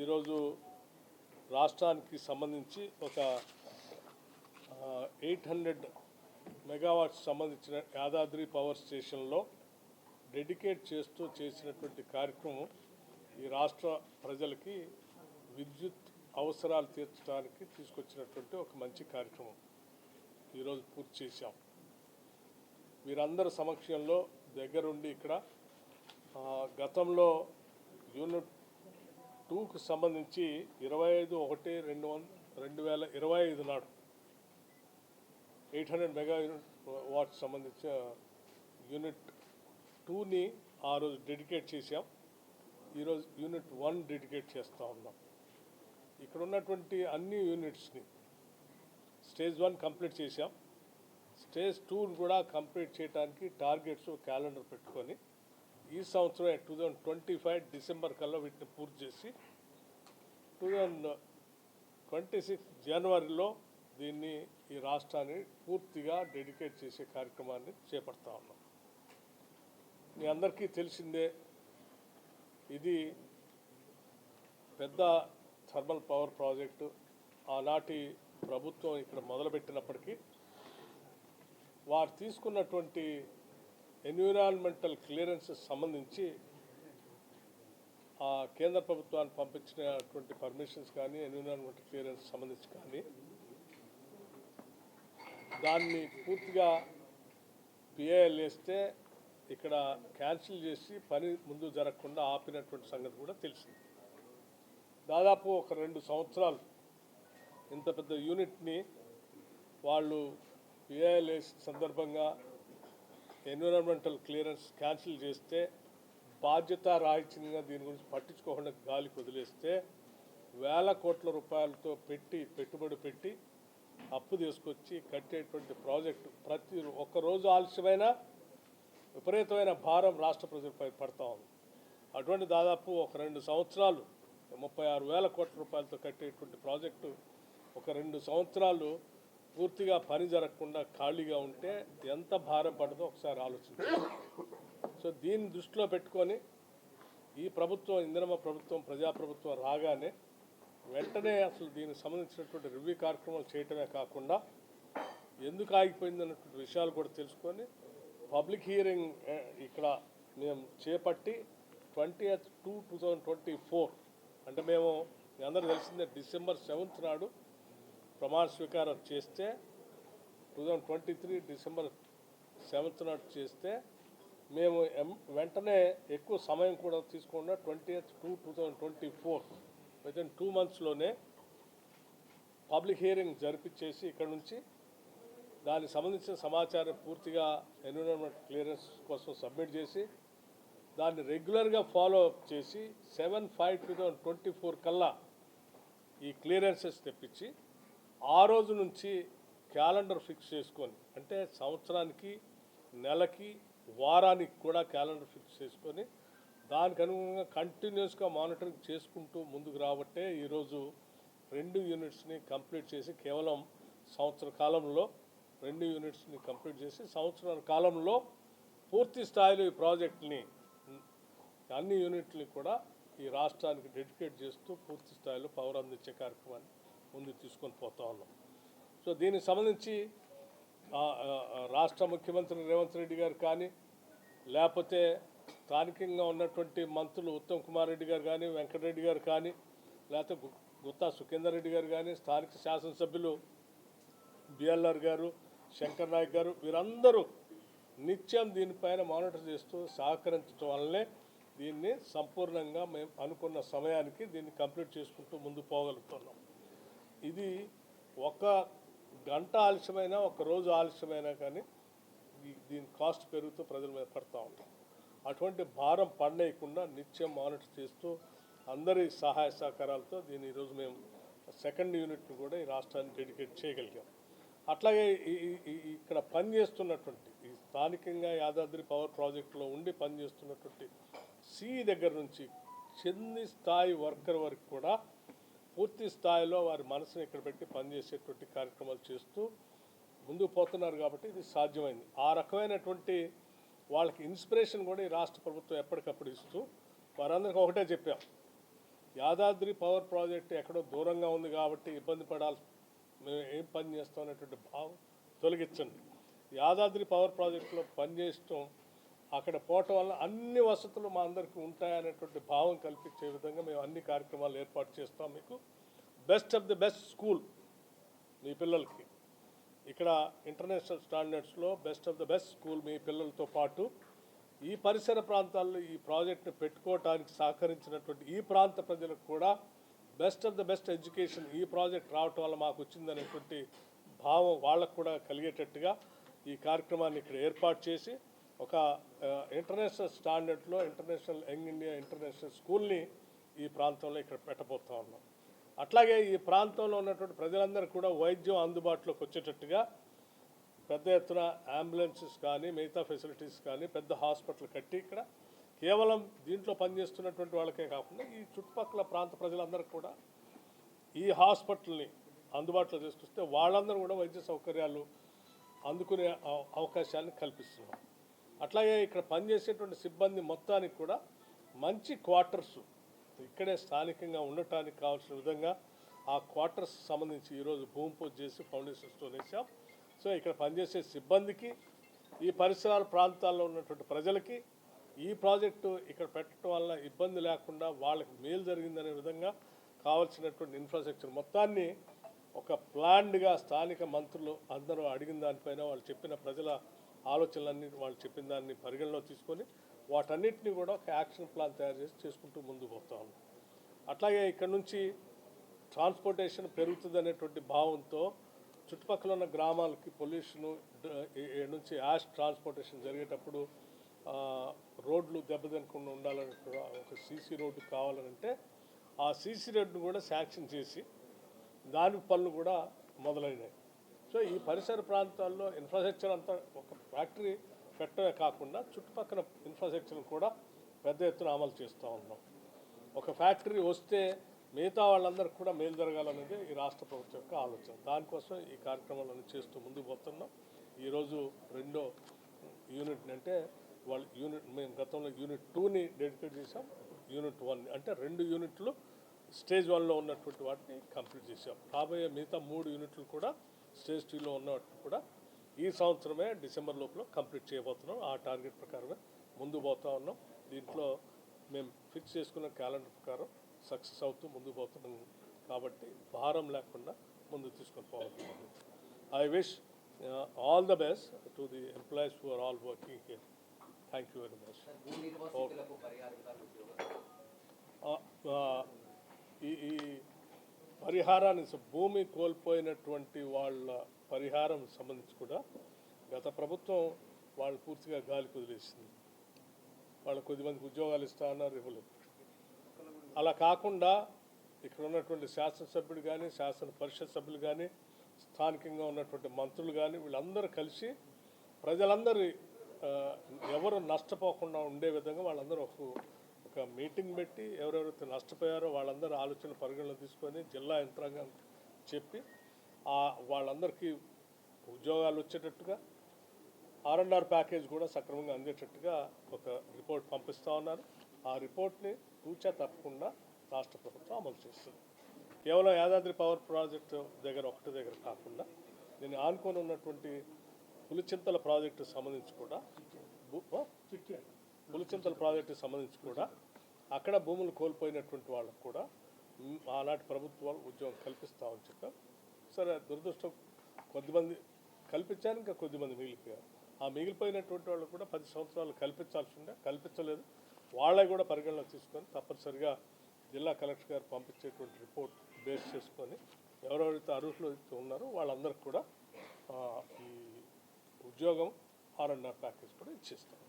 ఈరోజు రాష్ట్రానికి సంబంధించి ఒక ఎయిట్ హండ్రెడ్ మెగావాట్స్ సంబంధించిన యాదాద్రి పవర్ స్టేషన్లో డెడికేట్ చేస్తూ చేసినటువంటి కార్యక్రమం ఈ రాష్ట్ర ప్రజలకి విద్యుత్ అవసరాలు తీర్చడానికి తీసుకొచ్చినటువంటి ఒక మంచి కార్యక్రమం. ఈరోజు పూర్తి చేశాం. వీరందరి సమక్షంలో దగ్గరుండి ఇక్కడ గతంలో యూనిట్ టూకు సంబంధించి ఇరవై ఐదు ఒకటి రెండు వన్ రెండు వేల ఇరవై ఐదు నాడు eight hundred mega unit watt సంబంధించిన యూనిట్ టూని ఆ రోజు డెడికేట్ చేసాం ఈరోజు యూనిట్ వన్ డెడికేట్ చేస్తూ ఉన్నాం. ఇక్కడ ఉన్నటువంటి అన్ని యూనిట్స్ని స్టేజ్ వన్ కంప్లీట్ చేసాం స్టేజ్ టూని కూడా కంప్లీట్ చేయడానికి టార్గెట్స్ క్యాలెండర్ పెట్టుకొని ఈ సంవత్సరం two thousand twenty five December కల్లా వీటిని పూర్తి చేసి టూ థౌజండ్ ట్వంటీ సిక్స్ జనవరిలో దీన్ని ఈ రాష్ట్రాన్ని పూర్తిగా డెడికేట్ చేసే కార్యక్రమాన్ని చేపడతా ఉన్నాం. మీ అందరికీ తెలిసిందే ఇది పెద్ద థర్మల్ పవర్ ప్రాజెక్టు. ఆనాటి ప్రభుత్వం ఇక్కడ మొదలుపెట్టినప్పటికీ వారు తీసుకున్నటువంటి ఎన్విరాన్మెంటల్ క్లియరెన్స్ సంబంధించి ఆ కేంద్ర ప్రభుత్వానికి పంపించినటువంటి పర్మిషన్స్ కానీ ఎన్విరాన్మెంటల్ క్లియరెన్స్ సంబంధించి కానీ దాన్ని పూర్తిగా పిఏఎల్ వేస్తే ఇక్కడ క్యాన్సిల్ చేసి పని ముందు జరగకుండా ఆపినటువంటి సంగతి కూడా తెలిసింది. దాదాపు ఒక రెండు సంవత్సరాలు ఇంత పెద్ద యూనిట్ని వాళ్ళు పిఐఎల్ఎస్ సందర్భంగా ఎన్విరాన్మెంటల్ క్లియరెన్స్ క్యాన్సిల్ చేస్తే బాధ్యత రాహిత్యంగా దీని గురించి పట్టించుకోకుండా గాలికి వదిలేస్తే వేల కోట్ల రూపాయలతో పెట్టి పెట్టుబడి పెట్టి అప్పు తీసుకొచ్చి కట్టేటువంటి ప్రాజెక్టు ప్రతి ఒక్క రోజు ఆలస్యమైనా విపరీతమైన భారం రాష్ట్ర ప్రజలపై పడతా ఉంది. అటువంటి దాదాపు ఒక రెండు సంవత్సరాలు ముప్పై ఆరు వేల కోట్ల రూపాయలతో కట్టేటువంటి ప్రాజెక్టు ఒక రెండు సంవత్సరాలు పూర్తిగా పని జరగకుండా ఖాళీగా ఉంటే ఎంత భారం పడదో ఒకసారి ఆలోచించాలి సో దీన్ని దృష్టిలో పెట్టుకొని ఈ ప్రభుత్వం ఇందిరమ్మ ప్రభుత్వం ప్రజాప్రభుత్వం రాగానే వెంటనే అసలు దీనికి సంబంధించినటువంటి రివ్యూ కార్యక్రమాలు చేయటమే కాకుండా ఎందుకు ఆగిపోయింది అన్నటువంటి విషయాలు కూడా తెలుసుకొని పబ్లిక్ హియరింగ్ ఇక్కడ మేము చేపట్టి twenty two two thousand twenty four అంటే మేము మీ అందరూ తెలిసిందే డిసెంబర్ సెవెంత్ నాడు ప్రమాణ స్వీకారం చేస్తే two thousand twenty three December seventh not చేస్తే మేము వెంటనే ఎక్కువ సమయం కూడా తీసుకోకుండా twenty two two thousand twenty four within two మంత్స్లోనే public hearing జరిపించేసి ఇక్కడ నుంచి దానికి సంబంధించిన సమాచారం పూర్తిగా ఎన్విరాన్మెంట్ క్లియరెన్స్ కోసం సబ్మిట్ చేసి దాన్ని రెగ్యులర్గా ఫాలో అప్ చేసి seven five two thousand twenty four కల్లా ఈ క్లియరెన్సెస్ తెప్పించి ఆ రోజు నుంచి క్యాలెండర్ ఫిక్స్ చేసుకొని అంటే సంవత్సరానికి నెలకి వారానికి కూడా క్యాలెండర్ ఫిక్స్ చేసుకొని దానికి అనుగుణంగా కంటిన్యూస్గా మానిటరింగ్ చేసుకుంటూ ముందుకు రాబట్టే ఈరోజు రెండు యూనిట్స్ని కంప్లీట్ చేసి కేవలం సంవత్సర కాలంలో రెండు యూనిట్స్ని కంప్లీట్ చేసి సంవత్సరాల కాలంలో పూర్తి స్థాయిలో ఈ ప్రాజెక్ట్ని అన్ని యూనిట్ని కూడా ఈ రాష్ట్రానికి డెడికేట్ చేస్తూ పూర్తి స్థాయిలో పవర్ అందించే కార్యక్రమాన్ని ముందుకు తీసుకొని పోతా ఉన్నాం. సో దీనికి సంబంధించి రాష్ట్ర ముఖ్యమంత్రి రేవంత్ రెడ్డి గారు కానీ లేకపోతే స్థానికంగా ఉన్నటువంటి మంత్రులు ఉత్తమ్ కుమార్ రెడ్డి గారు కానీ వెంకటరెడ్డి గారు కానీ లేకపోతే గుత్తా సుఖేందర్ రెడ్డి గారు కానీ స్థానిక శాసనసభ్యులు బిఎల్ఆర్ గారు శంకర్ నాయక్ గారు వీరందరూ నిత్యం దీనిపైన మానిటర్ చేస్తూ సహకరించడం వల్లనే దీన్ని సంపూర్ణంగా మేము అనుకున్న సమయానికి దీన్ని కంప్లీట్ చేసుకుంటూ ముందు పోగలుగుతున్నాం. ఇది ఒక గంట ఆలస్యమైనా ఒక రోజు ఆలస్యమైనా కానీ దీని కాస్ట్ పెరుగుతూ ప్రజల మీద పడుతూ ఉంటాం. అటువంటి భారం పడేయకుండా నిత్యం మానిటర్ చేస్తూ అందరి సహాయ సహకారాలతో దీన్ని ఈరోజు మేము సెకండ్ యూనిట్ని కూడా ఈ రాష్ట్రానికి డెడికేట్ చేయగలిగాం. అట్లాగే ఇక్కడ పనిచేస్తున్నటువంటి ఈ స్థానికంగా యాదాద్రి పవర్ ప్రాజెక్టులో ఉండి పనిచేస్తున్నటువంటి సిఈ దగ్గర నుంచి చిన్ని స్థాయి వర్కర్ వరకు కూడా పూర్తి స్థాయిలో వారి మనసుని ఇక్కడ పెట్టి పనిచేసేటువంటి కార్యక్రమాలు చేస్తూ ముందుకు పోతున్నారు కాబట్టి ఇది సాధ్యమైంది. ఆ రకమైనటువంటి వాళ్ళకి ఇన్స్పిరేషన్ కూడా ఈ రాష్ట్ర ప్రభుత్వం ఎప్పటికప్పుడు ఇస్తూ వారందరికీ ఒకటే చెప్పాం. యాదాద్రి పవర్ ప్రాజెక్ట్ ఎక్కడో దూరంగా ఉంది కాబట్టి ఇబ్బంది పడాలి. మేము ఏం పని చేస్తాం అనేటువంటి భావం తొలగించండి. యాదాద్రి పవర్ ప్రాజెక్టులో పనిచేయటం అక్కడ పోవటం వల్ల అన్ని వసతులు మా అందరికీ ఉంటాయనేటువంటి భావం కల్పించే విధంగా మేము అన్ని కార్యక్రమాలు ఏర్పాటు చేస్తాం మీకు. Best of the best school మీ పిల్లలకి. ఇక్కడ international స్టాండర్డ్స్లో best of the best school మీ పిల్లలతో పాటు ఈ పరిసర ప్రాంతాల్లో ఈ ప్రాజెక్ట్ని పెట్టుకోవటానికి సహకరించినటువంటి ఈ ప్రాంత ప్రజలకు కూడా best of the best education ఈ ప్రాజెక్ట్ రావటం వల్ల మాకు వచ్చిందనేటువంటి భావం వాళ్ళకు కూడా కలిగేటట్టుగా ఈ కార్యక్రమాన్ని ఇక్కడ ఏర్పాటు చేసి ఒక ఇంటర్నేషనల్ స్టాండర్డ్లో ఇంటర్నేషనల్ యంగ్ ఇండియా ఇంటర్నేషనల్ స్కూల్ని ఈ ప్రాంతంలో ఇక్కడ పెట్టబోతా ఉన్నాం. అట్లాగే ఈ ప్రాంతంలో ఉన్నటువంటి ప్రజలందరూ కూడా వైద్యం అందుబాటులోకి వచ్చేటట్టుగా పెద్ద ఎత్తున అంబులెన్సెస్ కానీ మిగతా ఫెసిలిటీస్ కానీ పెద్ద హాస్పిటల్ కట్టి ఇక్కడ కేవలం దీంట్లో పనిచేస్తున్నటువంటి వాళ్ళకే కాకుండా ఈ చుట్టుపక్కల ప్రాంత ప్రజలందరూ కూడా ఈ హాస్పిటల్ని అందుబాటులో తీసుకొస్తే వాళ్ళందరూ కూడా వైద్య సౌకర్యాలు అందుకునే అవ- అవకాశాన్ని కల్పిస్తున్నాం అట్లాగే ఇక్కడ పనిచేసేటువంటి సిబ్బంది మొత్తానికి కూడా మంచి క్వార్టర్స్ ఇక్కడే స్థానికంగా ఉండటానికి కావాల్సిన విధంగా ఆ క్వార్టర్స్ సంబంధించి ఈరోజు భూమి పూజ చేసి ఫౌండేషన్స్తో వేసాం సో ఇక్కడ పనిచేసే సిబ్బందికి ఈ పరిసరాల ప్రాంతాల్లో ఉన్నటువంటి ప్రజలకి ఈ ప్రాజెక్టు ఇక్కడ పెట్టడం వల్ల ఇబ్బంది లేకుండా వాళ్ళకి మేలు జరిగిందనే విధంగా కావాల్సినటువంటి ఇన్ఫ్రాస్ట్రక్చర్ మొత్తాన్ని ఒక ప్లాన్డ్గా స్థానిక మంత్రులు అందరూ అడిగిన దానిపైన వాళ్ళు చెప్పిన ప్రజల ఆలోచనలన్నీ వాళ్ళు చెప్పిన దాన్ని పరిగణలో తీసుకొని వాటన్నిటిని కూడా ఒక యాక్షన్ ప్లాన్ తయారు చేసి చేసుకుంటూ ముందుకు పోతా ఉన్నాం. అట్లాగే ఇక్కడ నుంచి ట్రాన్స్పోర్టేషన్ పెరుగుతుంది అనేటువంటి భావంతో చుట్టుపక్కల ఉన్న గ్రామాలకి పొల్యూషను నుంచి యాష్ ట్రాన్స్పోర్టేషన్ జరిగేటప్పుడు రోడ్లు దెబ్బతినకుండా ఉండాలని కూడా ఒక సీసీ రోడ్డు కావాలంటే ఆ సీసీ రోడ్డును కూడా శాంక్షన్ చేసి దాని పనులు కూడా మొదలైనాయి సో ఈ పరిసర ప్రాంతాల్లో ఇన్ఫ్రాస్ట్రక్చర్ అంతా ఒక ఫ్యాక్టరీ పెట్టడమే కాకుండా చుట్టుపక్కల ఇన్ఫ్రాస్ట్రక్చర్ కూడా పెద్ద ఎత్తున అమలు చేస్తూ ఉన్నాం. ఒక ఫ్యాక్టరీ వస్తే మిగతా వాళ్ళందరికీ కూడా మేలు జరగాలనేది ఈ రాష్ట్ర ప్రభుత్వం యొక్క ఆలోచన. దానికోసం ఈ కార్యక్రమాలను చేస్తూ ముందుకు పోతున్నాం. ఈరోజు రెండో యూనిట్ అంటే వాళ్ళు యూనిట్ మేము గతంలో యూనిట్ టూని డెడికేట్ చేసాం యూనిట్ వన్ అంటే రెండు యూనిట్లు స్టేజ్ వన్లో ఉన్నటువంటి వాటిని కంప్లీట్ చేసాం రాబోయే మిగతా మూడు యూనిట్లు కూడా స్టేజ్ టూలో ఉన్న వాటిని కూడా ఈ సంవత్సరమే డిసెంబర్ లోపల కంప్లీట్ చేయబోతున్నాం. ఆ టార్గెట్ ప్రకారమే ముందు పోతా ఉన్నాం. దీంట్లో మేము ఫిక్స్ చేసుకున్న క్యాలెండర్ ప్రకారం సక్సెస్ అవుతూ ముందుకు పోతున్నాం కాబట్టి భారం లేకుండా ముందు తీసుకొని పోవాలి I wish all the best to the employees who are all working here thank you very much ఈ పరిహారాన్ని భూమి కోల్పోయినటువంటి వాళ్ళ పరిహారం సంబంధించి కూడా గత ప్రభుత్వం వాళ్ళు పూర్తిగా గాలి కుదిలేసింది. వాళ్ళు కొద్దిమందికి ఉద్యోగాలు ఇస్తా అన్నారు ఇవ్వలేదు. అలా కాకుండా ఇక్కడ ఉన్నటువంటి శాసనసభ్యులు కానీ శాసన పరిషత్ సభ్యులు కానీ స్థానికంగా ఉన్నటువంటి మంత్రులు కానీ వీళ్ళందరూ కలిసి ప్రజలందరి ఎవరు నష్టపోకుండా ఉండే విధంగా వాళ్ళందరూ ఒక ఒక మీటింగ్ పెట్టి ఎవరెవరైతే నష్టపోయారో వాళ్ళందరూ ఆలోచన పరిగణలో తీసుకొని జిల్లా యంత్రాంగం చెప్పి ఆ వాళ్ళందరికీ ఉద్యోగాలు వచ్చేటట్టుగా ఆర్ అండ్ ఆర్ ప్యాకేజ్ కూడా సక్రమంగా అందేటట్టుగా ఒక రిపోర్ట్ పంపిస్తా ఉన్నారు. ఆ రిపోర్ట్ని తూచా తప్పకుండా రాష్ట్ర ప్రభుత్వం అమలు చేస్తుంది. కేవలం యాదాద్రి పవర్ ప్రాజెక్టు దగ్గర ఒకటి దగ్గర కాకుండా నేను ఆనుకొని ఉన్నటువంటి పులిచింతల ప్రాజెక్టు సంబంధించి కూడా పులిచింతల ప్రాజెక్టు సంబంధించి కూడా అక్కడ భూములు కోల్పోయినటువంటి వాళ్ళకు కూడా ఆనాటి ప్రభుత్వాలు ఉద్యోగం కల్పిస్తామని చెప్పారు సరే దురదృష్టం కొద్దిమంది కల్పించారు ఇంకా కొద్దిమంది మిగిలిపోయారు. ఆ మిగిలిపోయినటువంటి వాళ్ళు కూడా పది సంవత్సరాలు కల్పించాల్సి ఉండే కల్పించలేదు. వాళ్ళే కూడా పరిగణలోకి తీసుకొని తప్పనిసరిగా జిల్లా కలెక్టర్ గారు పంపించేటువంటి రిపోర్ట్ బేస్ చేసుకొని ఎవరెవరైతే అర్హులు అయితే ఉన్నారో వాళ్ళందరికీ కూడా ఈ ఉద్యోగం ఆర్ అండ్ ఆర్ ప్యాకేజ్ కూడా ఇచ్చేస్తాం.